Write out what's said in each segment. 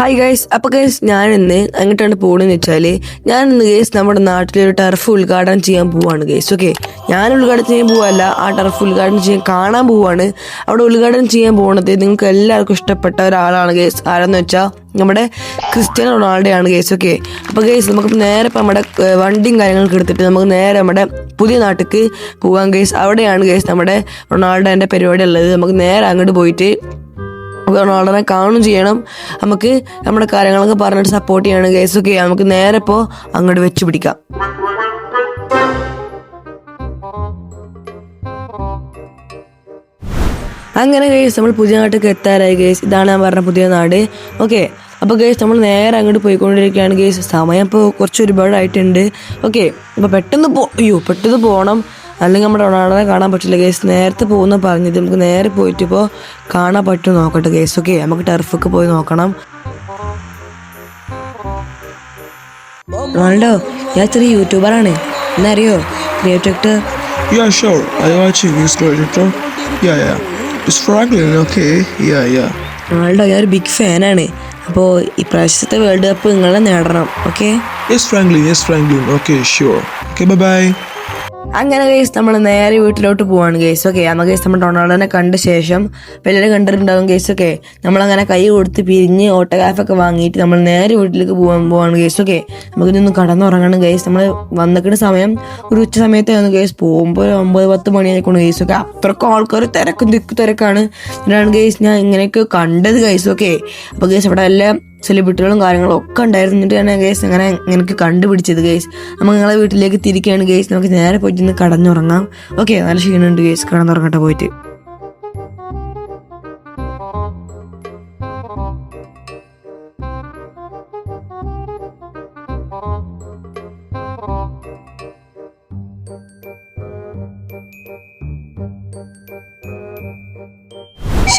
Hi guys അപ്പോൾ guys ഞാൻ ഇന്ന് എങ്ങോട്ടാണ് പോകണെന്ന് വെച്ചാൽ ഞാൻ ഇന്ന് ഗൈസ് നമ്മുടെ നാട്ടിലൊരു ടർഫ് ഉദ്ഘാടനം ചെയ്യാൻ പോവാണ് ഗൈസ് ഓക്കെ ഞാൻ ഉദ്ഘാടനം ചെയ്യാൻ പോവല്ല ആ ടർഫ് ഉദ്ഘാടനം ചെയ്യാൻ കാണാൻ പോവാണ്. അവിടെ ഉദ്ഘാടനം ചെയ്യാൻ പോകുന്നത് നിങ്ങൾക്ക് എല്ലാവർക്കും ഇഷ്ടപ്പെട്ട ഒരാളാണ് ഗൈസ് ആരാന്ന് വെച്ചാൽ നമ്മുടെ ക്രിസ്ത്യാനോ റൊണാൾഡോ ആണ് ഗൈസ് ഓക്കെ അപ്പോൾ ഗൈസ് നമുക്ക് നേരെ ഇപ്പം നമ്മുടെ വണ്ടിയും കാര്യങ്ങളൊക്കെ എടുത്തിട്ട് നമുക്ക് നേരെ നമ്മുടെ പുതിയ നാട്ടിലേക്ക് പോകാൻ ഗൈസ് അവിടെയാണ് ഗൈസ് നമ്മുടെ റൊണാൾഡോന്റെ പരിപാടി ഉള്ളത്. നമുക്ക് നേരെ അങ്ങോട്ട് പോയിട്ട് റൊണാൾഡോനെ കാണും ചെയ്യണം. നമുക്ക് നമ്മുടെ കാര്യങ്ങളൊക്കെ പറഞ്ഞിട്ട് സപ്പോർട്ട് ചെയ്യണം കേസ് ഒക്കെ നമുക്ക് നേരെ ഇപ്പോൾ അങ്ങോട്ട് വെച്ച് പിടിക്കാം. അങ്ങനെ കേസ് നമ്മൾ പുതിയ നാട്ടിലേക്ക് എത്താറായി കേസ് ഇതാണ് ഞാൻ പറഞ്ഞ പുതിയ നാട്. ഓക്കെ അപ്പോൾ കേസ് നമ്മൾ നേരെ അങ്ങോട്ട് പോയിക്കൊണ്ടിരിക്കുകയാണ് കേസ് സമയം ഇപ്പോൾ കുറച്ച് ഒരുപാടായിട്ടുണ്ട്. ഓക്കെ അപ്പോൾ പെട്ടെന്ന് പോ അയ്യോ പെട്ടെന്ന് പോകണം അല്ലെങ്കിൽ നമ്മുടെ റൊണാൾഡോനെ കാണാൻ പറ്റില്ല കേസ് നേരത്തെ പോകുന്ന പറഞ്ഞത് നമുക്ക് നേരെ പോയിട്ട് ഇപ്പോൾ കാണാൻ പറ്റും നോക്കട്ടെ കേസ് ഓക്കെ നമുക്ക് ടർഫൊക്കെ പോയി നോക്കണം റൊണാൾഡോ ഞാൻ ചെറിയ യൂട്യൂബറാണ് എന്നറിയോ creator actor Yeah, sure. I watching this editor. Yeah, yeah. It's Franklin, okay? Yeah, yeah. Ronaldo ഞാൻ ഒരു ബിഗ് ഫാനാണ് അപ്പോൾ ഇപ്രാവശ്യത്തെ വേൾഡ് കപ്പ് നിങ്ങളെ നേടണം ഓക്കെ ബൈ. അങ്ങനെ കേസ് നമ്മൾ നേരെ വീട്ടിലോട്ട് പോവാണ് കേസ് ഓക്കെ അമ്മ കേസ് നമ്മൾ റൊണാൾഡോനെ കണ്ട ശേഷം പിള്ളേരെ കണ്ടിട്ടുണ്ടാകും കേസ് ഓക്കെ നമ്മളങ്ങനെ കൈ കൊടുത്ത് പിരിഞ്ഞ് ഓട്ടോഗ്രാഫൊക്കെ വാങ്ങിയിട്ട് നമ്മൾ നേരെ വീട്ടിലേക്ക് പോകാൻ പോവാണ് കേസ് ഓക്കെ നമുക്ക് ഇതൊന്ന് കടന്നുറങ്ങണം കേസ് നമ്മൾ വന്നിക്കുന്ന സമയം ഒരു ഉച്ച സമയത്തായിരുന്നു കേസ് പോകുമ്പോൾ ഒരു ഒമ്പത് പത്ത് മണിയായിക്കൊണ്ട് കേസ് ഒക്കെ അത്രക്കും ആൾക്കാർ തിരക്കും തിക്ക് തിരക്കാണ്. ഇതാണ് കേസ് ഞാൻ ഇങ്ങനെയൊക്കെ കണ്ടത് കേസ് ഓക്കെ അപ്പോൾ കേസ് അവിടെ എല്ലാം സെലിബ്രിറ്റികളും കാര്യങ്ങളും ഒക്കെ ഉണ്ടായിരുന്നു. എന്നിട്ടാണ് ഗേസ് അങ്ങനെ എനിക്ക് കണ്ടുപിടിച്ചത് ഗേസ് നമുക്ക് നിങ്ങളെ വീട്ടിലേക്ക് തിരിക്കുകയാണ് ഗേസ് നമുക്ക് നേരെ പോയിട്ട് ഇന്ന് കടന്നുറങ്ങാം. ഓക്കെ നല്ല ക്ഷീണമുണ്ട് ഗേസ് കടന്നുറങ്ങട്ടെ പോയിട്ട്.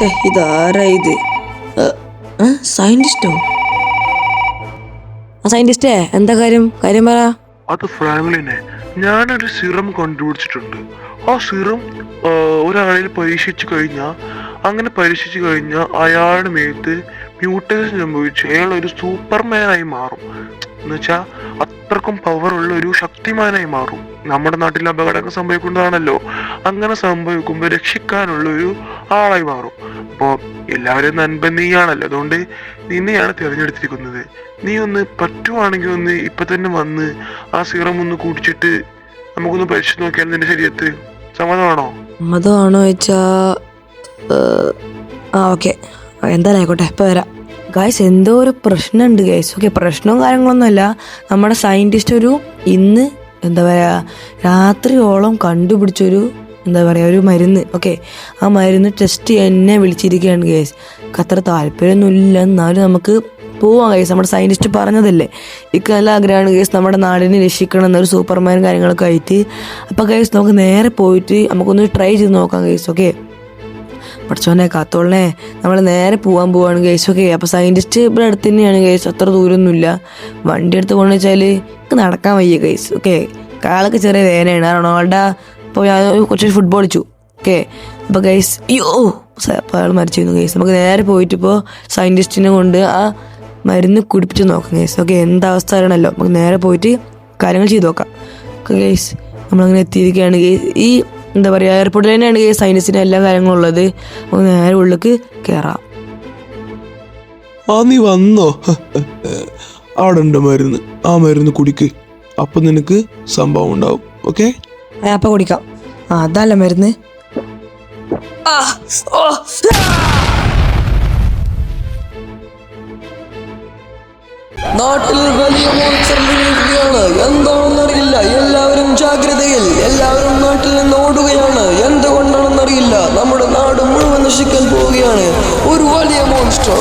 ഇതാരായി ഇതാരാ ഇത്? സയന്റിസ്റ്റോ? ആ സയന്റിസ്റ്റേ എന്താ കാര്യം? കാര്യം പറ. അത് ഫ്രാങ്ക്ലിനെ ഞാനൊരു സിറം കണ്ടുപിടിച്ചിട്ടുണ്ട്. ആ സിറം ഒരാളിൽ പരീക്ഷിച്ചു കഴിഞ്ഞാൽ അങ്ങനെ പരീക്ഷിച്ചു കഴിഞ്ഞാൽ അയാളുടെ മേത്ത് മ്യൂട്ടേഷൻ സംഭവിച്ച് അയാൾ ഒരു സൂപ്പർമാനായി മാറും. എന്നുവെച്ചാൽ അത്രക്കും ഉള്ള ഒരു ശക്തിമാനായി മാറും. നമ്മുടെ നാട്ടിൽ അപകടങ്ങൾ സംഭവിക്കുന്നതാണല്ലോ. അങ്ങനെ സംഭവിക്കുമ്പോൾ രക്ഷിക്കാനുള്ള ഒരു ആളായി മാറും. അപ്പോൾ എല്ലാവരും നൻപൻ നീയാണല്ലോ അതുകൊണ്ട് നിന്നെയാണ് തിരഞ്ഞെടുത്തിരിക്കുന്നത്. നീ ഒന്ന് പറ്റുവാണെങ്കിൽ ഒന്ന് ഇപ്പൊ തന്നെ വന്ന് ആ സീറം ഒന്ന് കുടിച്ചിട്ട് നമുക്കൊന്ന് പരിശോധിച്ച് നോക്കിയാൽ നിന്റെ ശരീരത്ത് സമ്മതമാണോ? സമ്മതമാണോ വെച്ചാ ആ ഓക്കെ. എന്തായാലും ആയിക്കോട്ടെ. ഇപ്പം വരാം. ഗായ്സ് എന്തോ ഒരു പ്രശ്നമുണ്ട് ഗൈസ് ഓക്കെ പ്രശ്നവും കാര്യങ്ങളൊന്നുമല്ല നമ്മുടെ സയന്റിസ്റ്റ് ഒരു ഇന്ന് എന്താ പറയുക രാത്രിയോളം കണ്ടുപിടിച്ചൊരു എന്താ പറയുക ഒരു മരുന്ന്. ഓക്കെ ആ മരുന്ന് ടെസ്റ്റ് എന്നെ വിളിച്ചിരിക്കുകയാണ് ഗൈസ് അത്ര താല്പര്യമൊന്നുമില്ല. എന്നാലും നമുക്ക് പോവാം ഗൈസ് നമ്മുടെ സയന്റിസ്റ്റ് പറഞ്ഞതല്ലേ. ഇക്ക് നല്ല ആഗ്രഹമാണ് ഗൈസ് നമ്മുടെ നാടിനെ രക്ഷിക്കണം എന്നൊരു സൂപ്പർമാൻ കാര്യങ്ങളൊക്കെ ആയിട്ട്. അപ്പോൾ ഗൈസ് നമുക്ക് നേരെ പോയിട്ട് നമുക്കൊന്ന് ട്രൈ ചെയ്ത് നോക്കാം ഗൈസ് ഓക്കെ പഠിച്ചോനെ കാത്തോളനെ നമ്മൾ നേരെ പോകാൻ പോവാണ് ഗൈസ് ഓക്കെ അപ്പോൾ സയന്റിസ്റ്റ് ഇവിടെ അടുത്ത് തന്നെയാണ് ഗൈസ് അത്ര ദൂരമൊന്നുമില്ല വണ്ടി എടുത്ത് കൊണ്ടു വെച്ചാൽ നടക്കാൻ വയ്യ ഗൈസ് ഓക്കെ കാലൊക്കെ ചെറിയ വേദനയാണ്. റൊണാൾഡോ ഇപ്പോൾ ഞാൻ കുറച്ച് ഫുട്ബോൾ കളിച്ചു. ഓക്കെ അപ്പോൾ ഗൈസ് അയ്യോ അപ്പോൾ അയാൾ മരിച്ചിരുന്നു ഗൈസ് നമുക്ക് നേരെ പോയിട്ട് ഇപ്പോൾ സയന്റിസ്റ്റിനെ കൊണ്ട് ആ മരുന്ന് കുടിപ്പിച്ച് നോക്കാം ഗൈസ് ഓക്കെ എന്തവസ്ഥ അറിയണമല്ലോ നമുക്ക് നേരെ പോയിട്ട് കാര്യങ്ങൾ ചെയ്ത് നോക്കാം. ഓക്കെ ഗൈസ് നമ്മളങ്ങനെ എത്തിയിരിക്കുകയാണ് ഗൈസ് ഈ എന്താ പറയുക എയർപോർട്ടിൽ തന്നെയാണ് ഈ സൈനസിന് എല്ലാ കാര്യങ്ങളും ഉള്ളത്. നമുക്ക് നേരെ ഉള്ളിലേക്ക് കയറാം ആ നീ വന്നോ? അവിടെ ഉണ്ട് മരുന്ന്. ആ മരുന്ന് കുടിക്ക്. അപ്പൊ നിനക്ക് സംഭവം ഉണ്ടാവും. ഓക്കെ അപ്പൊ കുടിക്കാം. ആ അതല്ല മരുന്ന്. നാട്ടിൽ വലിയ മോൺസ്റ്റർ എല്ലാവരും ജാഗ്രതയിൽ എല്ലാവരും നാട്ടിൽ നിന്ന് ഓടുകയാണ്. എന്തുകൊണ്ടാണെന്നറിയില്ല. നമ്മുടെ നാട് മുഴുവൻ നശിക്കാൻ പോവുകയാണ്. ഒരു വലിയ മോൺസ്റ്റർ